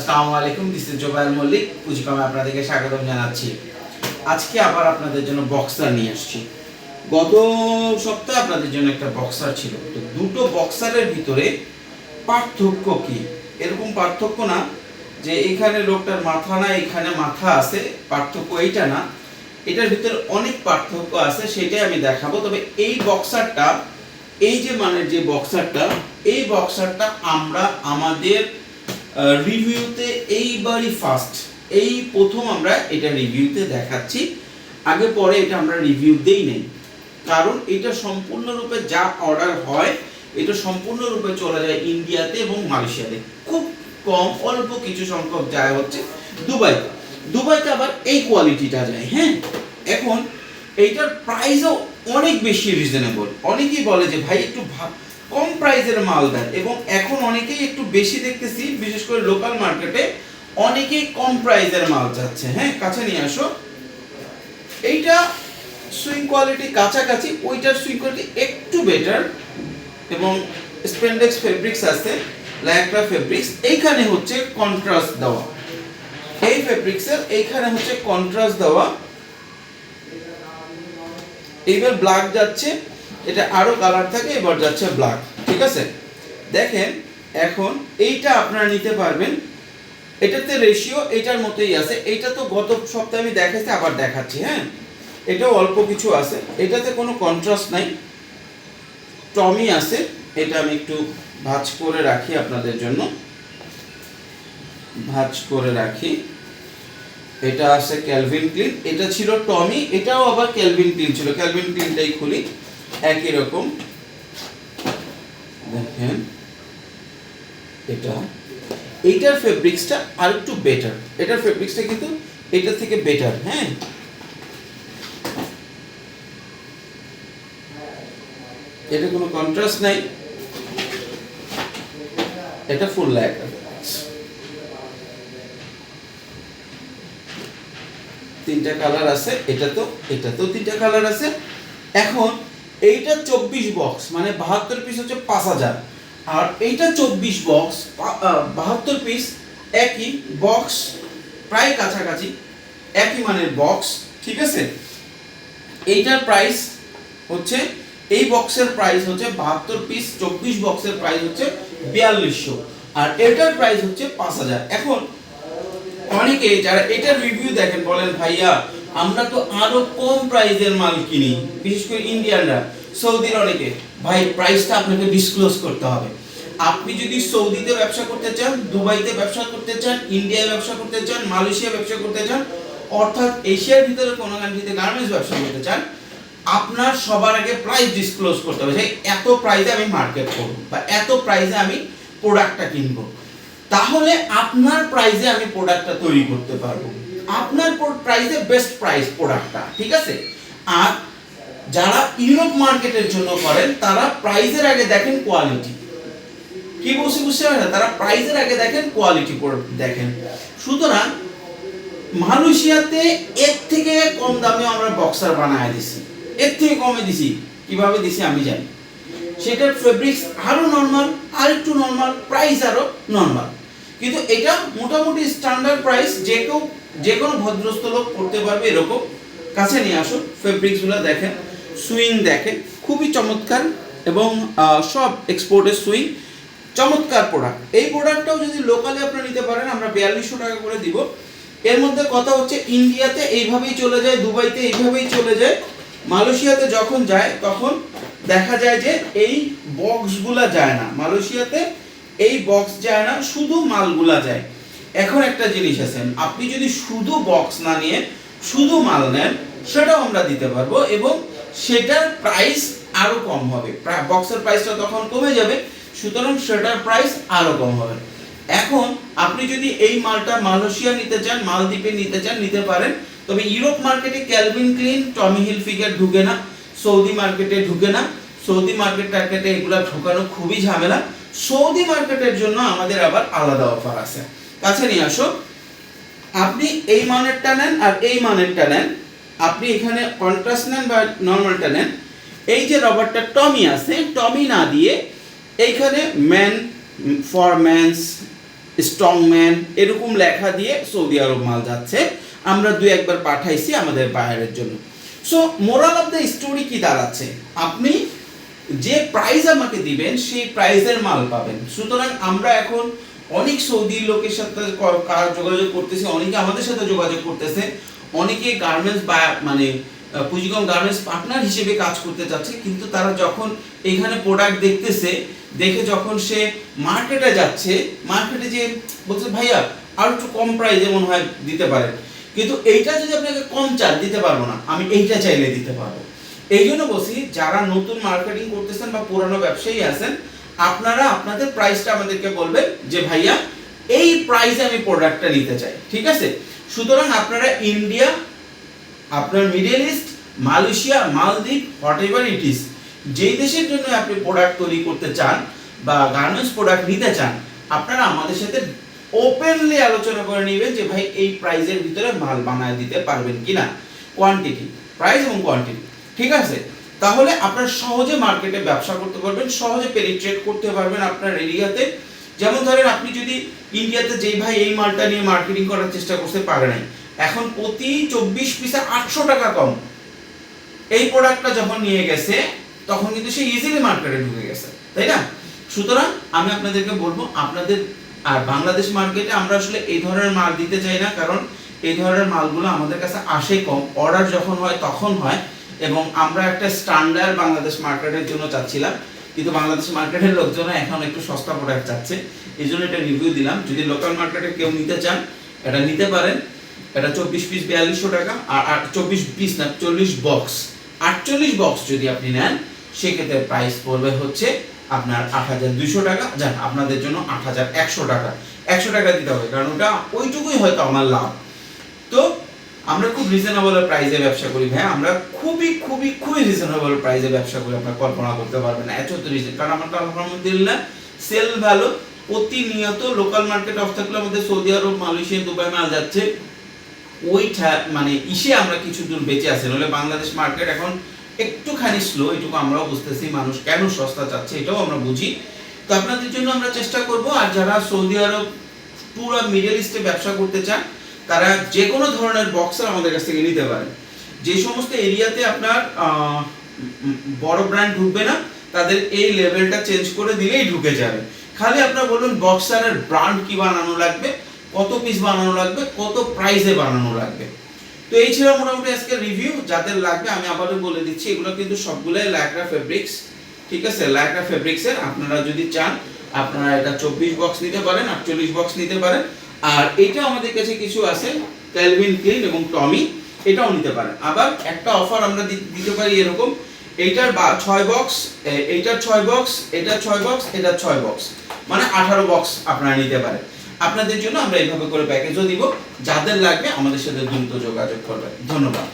আসসালামু আলাইকুম this is Jobail Mallick পুঁজিকমে আপনাদেরকে স্বাগতম জানাচ্ছি। আজকে আবার আপনাদের জন্য বক্সার নিয়ে আসছি। গত সপ্তাহে আপনাদের জন্য একটা বক্সার ছিল। তো দুটো বক্সারের ভিতরে পার্থক্য কি? এরকম পার্থক্য না যে এখানে লোকটার মাথা না, এখানে মাথা আছে, পার্থক্য এইটা না। এটার ভিতরে অনেক পার্থক্য আছে, সেটাই আমি দেখাবো। তবে এই বক্সারটা এই যে মানের যে বক্সারটা এই বক্সারটা আমরা আমাদের রিভিউতে এইবারই ফার্স্ট এই প্রথম আমরা এটা রিভিউতে দেখাচ্ছি। আগে পরে এটা আমরা রিভিউ দেই নেই। কারণ এটা সম্পূর্ণরূপে যা অর্ডার হয়, এটা সম্পূর্ণরূপে চলে যায় ইন্ডিয়াতে এবং মালয়েশিয়াতে খুব কম, অল্প কিছু সংখ্যক যায় হচ্ছে দুবাইতে। দুবাইতে আবার এই কোয়ালিটিটা যায় হ্যাঁ? এখন এইটার প্রাইসও অনেক বেশি রিজনেবল অনেকেই বলে যে, ভাই, একটু কম প্রাইসের মাল দেন এবং এখন অনেকেই একটু বেশি দেখতেছি, বিশেষ করে লোকাল মার্কেটে অনেকেই কম প্রাইসের মাল চাচ্ছে। হ্যাঁ কাছে নিয়ে আসো। এইটা সুইং কোয়ালিটি কাছাকাছি, ওইটার সুইং কোয়ালিটি একটু বেটার এবং স্পেন্ডেক্স ফেব্রিক্স আছে ল্যাকরা ফেব্রিক্স এইখানে হচ্ছে কন্ট্রাস্ট দেওয়া। এই ফেব্রিক্সের এইখানে হচ্ছে কন্ট্রাস্ট দেওয়া। এইবার ব্ল্যাক যাচ্ছে এটা আরও কালার থাকে, এবার যাচ্ছে ব্ল্যাক ঠিক আছে? দেখেন, এখন এইটা আপনারা নিতে পারবেন। এটাতে রেশিও এটার মতোই আছে। এইটা তো গত সপ্তাহে আমি দেখাচ্ছি আবার দেখাচ্ছি হ্যাঁ? এটাও অল্প কিছু আছে। এটাতে কোনো কন্ট্রাস্ট নাই। টমি আছে। এটা আমি একটু ভাঁজ করে রাখি আপনাদের জন্য। ভাঁজ করে রাখি। এটা আছে ক্যালভিন ক্লিন এটা ছিল টমি, এটাও আবার ক্যালভিন ক্লিন ছিল। ক্যালভিন ক্লিনটাই খুলি। একই রকম। দেখেন, এটা। এইটার ফেব্রিক্সটা আর একটু বেটার এটার ফেব্রিক্সটা কিন্তু এটা থেকে বেটার হ্যাঁ? এটা কোনো কন্ট্রাস্ট নাই। এটা ফুল ল্যাক তিনটা কালার আছে, এটা তো এটা তো তিনটা কালার আছে। এখন এইটা চব্বিশ বক্স মানে বাহাত্তর পিস হচ্ছে পাঁচ হাজার। আর এইটা চব্বিশ বক্স বাহাত্তর পিস একই বক্স প্রায় কাছাকাছি একই মানের বক্স ঠিক আছে? এইটার প্রাইস হচ্ছে, এই বক্সের প্রাইস হচ্ছে বাহাত্তর পিস চব্বিশ বক্সের প্রাইস হচ্ছে বিয়াল্লিশশো। আর এটার প্রাইস হচ্ছে পাঁচ হাজার। এখন, অনেকে যারা এটার রিভিউ দেখেন, বলেন, ভাইয়া আমরা তো আরও কম প্রাইজের মাল কিনি, বিশেষ করে ইন্ডিয়ানরা, সৌদির অনেকে। ভাই প্রাইসটা আপনাকে ডিসক্লোজ করতে হবে। আপনি যদি সৌদিতে ব্যবসা করতে চান, দুবাইতে ব্যবসা করতে চান, ইন্ডিয়ায় ব্যবসা করতে চান মালয়েশিয়া ব্যবসা করতে চান, অর্থাৎ এশিয়ার ভিতরে কোনো কান্ট্রিতে গার্মেন্টস ব্যবসা করতে চান, আপনার সবার আগে প্রাইস ডিসক্লোজ করতে হবে যে এত প্রাইসে আমি মার্কেট করব বা এত প্রাইসে আমি প্রোডাক্টটা কিনবো। তাহলে আপনার প্রাইসে আমি প্রোডাক্টটা তৈরি করতে পারব। আপনার প্রাইসে বেস্ট প্রাইস প্রোডাক্টটা ঠিক আছে? আর যারা ইউরোপ মার্কেটের জন্য করেন, তারা প্রাইসের আগে দেখেন কোয়ালিটি কি বলছি বুঝতে পারেন তারা প্রাইসের আগে দেখেন কোয়ালিটি দেখেন। সুতরাং মালয়েশিয়াতে এর থেকে কম দামে আমরা বক্সার বানায় দিছি। এর থেকে কমে দিছি। কীভাবে দিছি আমি জানি। সেটার ফেব্রিক্স আরও নর্মাল আর একটু নর্মাল প্রাইস আরও নর্মাল কিন্তু এটা মোটামুটি স্ট্যান্ডার্ড প্রাইস যে কেউ যে কোনো ভদ্রস্থ লোক পড়তে পারবে এরকম। কাছে নিয়ে আসুন ফেব্রিক্সগুলো দেখেন, সুইং দেখেন, খুবই চমৎকার এবং সব এক্সপোর্টের সুইং। চমৎকার প্রোডাক্ট এই প্রোডাক্টটাও যদি লোকালে আপনারা নিতে পারেন, আমরা বিয়াল্লিশশো টাকা করে দিব। এর মধ্যে কথা হচ্ছে, ইন্ডিয়াতে এইভাবেই চলে যায়, দুবাইতে এইভাবেই চলে যায়। মালয়েশিয়াতে যখন যায়, তখন দেখা যায় যে এই বক্সগুলা যায় না। মালয়েশিয়াতে এই বক্স যায় না, শুধু মালগুলা যায়। এখন একটা জিনিস আছে। আপনি যদি শুধু বক্স না নিয়ে শুধু মাল নেন, সেটাও আমরা দিতে পারব এবং সেটার প্রাইস আরও কম হবে। বক্সের প্রাইসটা তখন কমে যাবে, সুতরাং সেটার প্রাইস আরও কম হবে। এখন আপনি যদি এই মালটা মালয়েশিয়া নিতে চান, মালদ্বীপে নিতে চান, নিতে পারেন, তবে ইউরোপ মার্কেটে Calvin Klein, Tommy Hilfiger ঢুকে না, সৌদি মার্কেটে ঢুকে না। সৌদি মার্কেট টার্কেটে এগুলো ঢোকানো খুবই ঝামেলা। সৌদি মার্কেটের জন্য আমাদের আবার আলাদা অফার আছে। কাছে নিয়ে আসো। আপনি এই মানেরটা নেন আর এই মানেরটা নেন। আপনি এখানে কন্ট্রাস্ট নেন বা নর্মালটা নেন। এই যে রবারটা টমি আছে, টমি না দিয়ে এইখানে ম্যান, ফর ম্যানস স্ট্রংম্যান এরকম লেখা দিয়ে সৌদি আরব মাল যাচ্ছে। আমরা দুই একবার পাঠাইছি আমাদের বায়ারের জন্য। So moral of the story কি দাঁড়াচ্ছে? আপনি যে প্রাইস আমাকে দিবেন, সেই প্রাইসের মাল পাবেন। সুতরাং আমরা এখন অনেক সৌদি লোকের সাথে যোগাযোগ করতেছে, অনেকে আমাদের সাথে যোগাযোগ করতেছে, অনেকে গার্মেন্টস বা মানে পুঁজিকম গার্মেন্টস পার্টনার হিসেবে কাজ করতে চাচ্ছে, কিন্তু তারা যখন এখানে প্রোডাক্ট দেখতেছে, দেখে যখন সে মার্কেটে যাচ্ছে মার্কেটে যে বলছে, ভাইয়া, আর একটু কম প্রাইসে মনে হয় দিতে পারেন কিন্তু এইটা যদি আপনাকে কম চাল, দিতে পারব না। আমি এইটা চাইলে দিতে পারব। এই জন্য বলছি, যারা নতুন মার্কেটিং করতেছেন বা পুরানো ব্যবসায়ী আছেন আপনারা আপনাদের প্রাইসটা আমাদেরকে বলবেন যে ভাইয়া, এই প্রাইসে আমি প্রোডাক্টটা নিতে চাই, ঠিক আছে? সুতরাং আপনারা ইন্ডিয়া আপনার মিডল ইস্ট মালয়েশিয়া মালদ্বীপ হোয়াট এভার ইট ইস যেই দেশের জন্য আপনি প্রোডাক্ট তৈরি করতে চান বা গার্মেন্টস প্রোডাক্ট নিতে চান, আপনারা আমাদের সাথে ওপেনলি আলোচনা করে নেবেন যে ভাই, এই প্রাইজের ভিতরে মাল বানায় দিতে পারবেন কিনা কোয়ান্টিটি প্রাইস এবং কোয়ান্টিটি ঠিক আছে? তাহলে আপনারা সহজে মার্কেটে ব্যবসা করতে পারবেন, সহজে পেনিট্রেট করতে পারবেন আপনার এরিয়াতে যেমন ধরেন আপনি যদি ইন্ডিয়াতে যেই ভাই এই মালটা নিয়ে মার্কেটিং করার চেষ্টা করতে পারে নাই, এখন প্রতি চব্বিশ পিসে আটশো টাকা কম। এই প্রোডাক্টটা যখন নিয়ে গেছে, তখন কিন্তু সে ইজিলি মার্কেটে ঢুকে গেছে, তাই না? সুতরাং আমি আপনাদেরকে বলব, আপনাদের আর বাংলাদেশ মার্কেটে আমরা আসলে এই ধরনের মাল দিতে চাই না, কারণ এই ধরনের মালগুলো আমাদের কাছে আসে কম। অর্ডার যখন হয়, তখন হয়। এবং আমরা একটা স্ট্যান্ডার্ড বাংলাদেশ মার্কেটের জন্য চাচ্ছিলাম, কিন্তু বাংলাদেশ মার্কেটের লোকজন এখন একটু সস্তা প্রোডাক্ট চাচ্ছে। এই জন্য এটা রিভিউ দিলাম। যদি লোকাল মার্কেটে কেউ নিতে চান, এটা নিতে পারেন। এটা চব্বিশ পিস বিয়াল্লিশশো টাকা, আর চব্বিশ পিস না, চল্লিশ বক্স আটচল্লিশ বক্স যদি আপনি নেন, সেক্ষেত্রে প্রাইস পড়বে হচ্ছে আপনার আট হাজার দুইশো টাকা। যান আপনাদের জন্য আট হাজার একশো টাকা। একশো টাকা দিতে হবে, কারণ ওটা ওইটুকুই হয়তো আমার লাভ। আমরা খুব রিজনেবল প্রাইসে ব্যবসা করি ভাই আমরা খুবই খুবই খুবই রিজনেবল প্রাইসে ব্যবসা করি, আপনার কল্পনা করতে পারবেন এত রিজন কারণ আমার আলহামদুলিল্লাহ সেল ভালো প্রতিনিয়ত লোকাল মার্কেট অফ থাকলে আমাদের সৌদি আরব, মালয়েশিয়া, দুবাই মাল যাচ্ছে। ওই মানে ইসে আমরা কিছু দূর বেঁচে আছি। নাহলে বাংলাদেশ মার্কেট এখন একটুখানি স্লো এটুকু আমরাও বুঝতেছি, মানুষ কেন সস্তা চাচ্ছে এটাও আমরা বুঝি। তো আপনাদের জন্য আমরা চেষ্টা করব, আর যারা সৌদি আরব পুরো মিডল ইস্টে ব্যবসা করতে চান তারা যে কোনো ধরনের বক্সার আমাদের কাছ থেকে নিতে পারেন যে সমস্ত এরিয়াতে আপনার বড় ব্র্যান্ড ঢুকবে না, তাদের এই লেভেলটা চেঞ্জ করে দিলেই ঢুকে যাবে। খালি আপনার বলুন বক্সারের ব্র্যান্ড কি বানানো লাগবে, কত পিস বানানো লাগবে, কত প্রাইসে বানানো লাগবে। তো এই ছিল মোটামুটি আজকে রিভিউ যাদের লাগবে আমি আবারও বলে দিচ্ছি, এগুলো কিন্তু সবগুলোই ল্যাকরা ফেব্রিক্স ঠিক আছে? ল্যাকরা ফেব্রিক্সের আপনারা যদি চান, আপনারা এটা চব্বিশ বক্স নিতে পারেন, আটচল্লিশ বক্স নিতে পারেন। আর এটা আমাদের কাছে কিছু আছে ক্যালভিন ক্লিন এবং টমি এটাও নিতে পারেন। আবার একটা অফার আমরা দিতে পারি এরকম, এইটার বা ছয় বক্স এইটার ছয় বক্স এটার ছয় বক্স এটার ছয় বক্স মানে আঠারো বক্স আপনারা নিতে পারেন। আপনাদের জন্য আমরা এইভাবে করে প্যাকেজও দিব, যাদের লাগবে আমাদের সাথে দ্রুত যোগাযোগ করবেন। ধন্যবাদ।